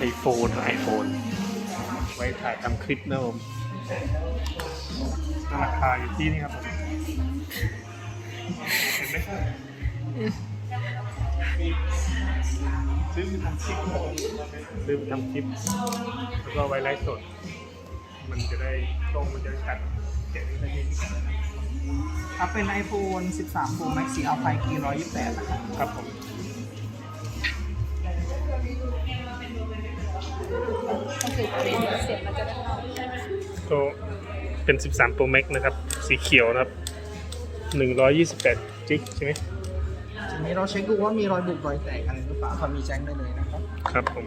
ไอโฟนไอโฟนไว้ถ่ายทำคลิปนะผมราคาอยู่ที่นี่ครับผมเห็นไหมซื้อมาทำคลิปซื้อมาทำคลิป แล้วก็ไว้ไลฟ์สด มันจะได้ตรงมันจะชัดเจ๋งได้ดีครับเป็น iPhone 13 Pro Max สีอัลไฟกี128นะครับครับผม คือเสียงมันจะได้เข้าก็เป็น 13 Pro Max นะครับ สีเขียวนะครับ 128 จิกใช่ไหมทีนี้เราเช็คดูว่ามีรอยบุบรอยแตกอะไรหรือเปล่าถ้ามีแจ้งได้เลยนะครับ ครับผม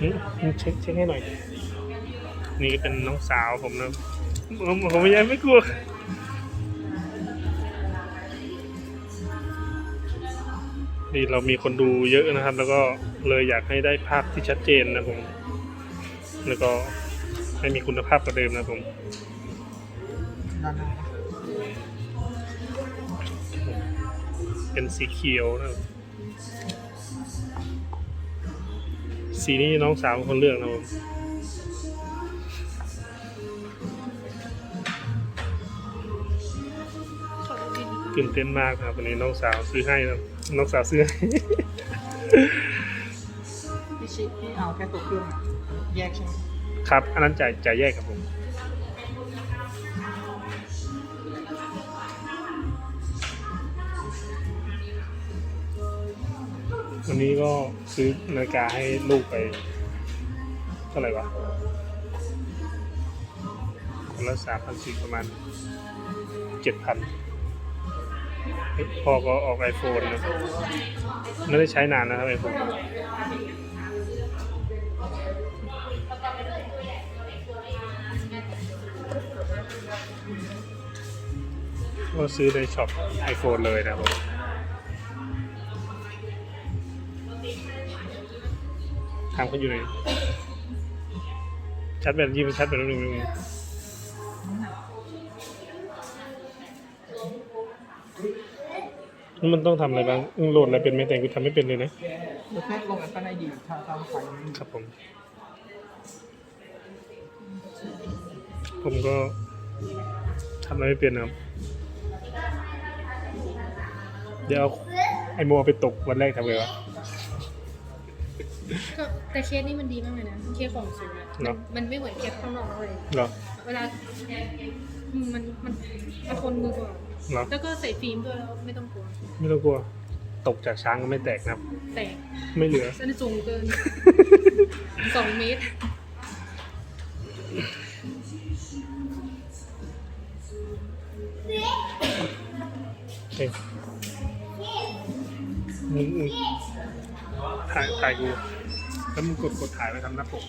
หึเช็คเช็คให้หน่อย นี่เป็นน้องสาวผมนะผมผมยังไม่กลัว นี่เรามีคนดูเยอะนะครับ แล้วก็เลยอยากให้ได้ภาพที่ชัดเจนนะผม แล้วก็ให้มีคุณภาพกว่าเดิมนะผมเป็นสีเขียวนะครับสีนี้น้องสาวเป็นคนเลือกนะผม ตื่นเต้นมากนะครับวันนี้น้องสาวซื้อให้นะน้องสาวซื้อให้ พี่ชิพี่เอาแค่ตัวเครื่องอะแยกใช่ไหมครับอันนั้นจ่ายจ่ายแยกครับผม วันนี้ก็ซื้อนาฬิกาให้ลูกไปเท่าไหร่วะคนละสามพันสี่ประมาณเจ็ดพัน พ่อก็ออกไอโฟนนะไม่ได้ใช้นานนะครับไอโฟนก็ซื้อในช็อปไอโฟนเลยนะครับผมทำเขาอยู่ไหนชัดแบบยี่มันชัดแบบนึงนึง มันต้องทำอะไรบ้างอืมโหลดอะไรเป็นไหมแต่กูทำไม่เป็นเลยนะ หรือแค่ลงแอปก็ได้ดีถ้าตามไฟมันครับผม ผมก็ทำอะไรไม่เป็นนะครับ เดี๋ยวเอาไอโมเอาไปตกวันแรกทำไงวะ ก็แต่เคสนี้มันดีมากเลยนะ เคสของสูงอะเนอะ มันไม่เหมือนเคสข้างนอกเลย เหรอ เวลา มันมันมันทนมือกว่าเหรอแล้วก็ใส่ฟิล์มด้วยแล้วไม่ต้องกลัว ไม่ต้องกลัว ตกจากช้างก็ไม่แตกนะครับ แต่ไม่เหลือ เส้นสูงเกิน สองเมตรเฮ้ยมึงมึงถ่ายถ่ายกู แล้วมึงกดกดถ่ายไว้ทำหน้าปก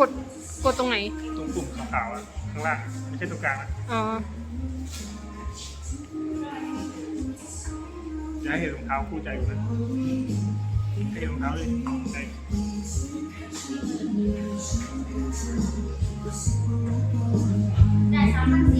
กดกดตรงไหน ตรงปุ่มขาวๆอะข้างล่างอะไม่ใช่ตรงกลางนะอ๋อ อย่าให้เห็นรองเท้าคู่ใจกูนะให้เห็นรองเท้าเลยใจได้สามพัน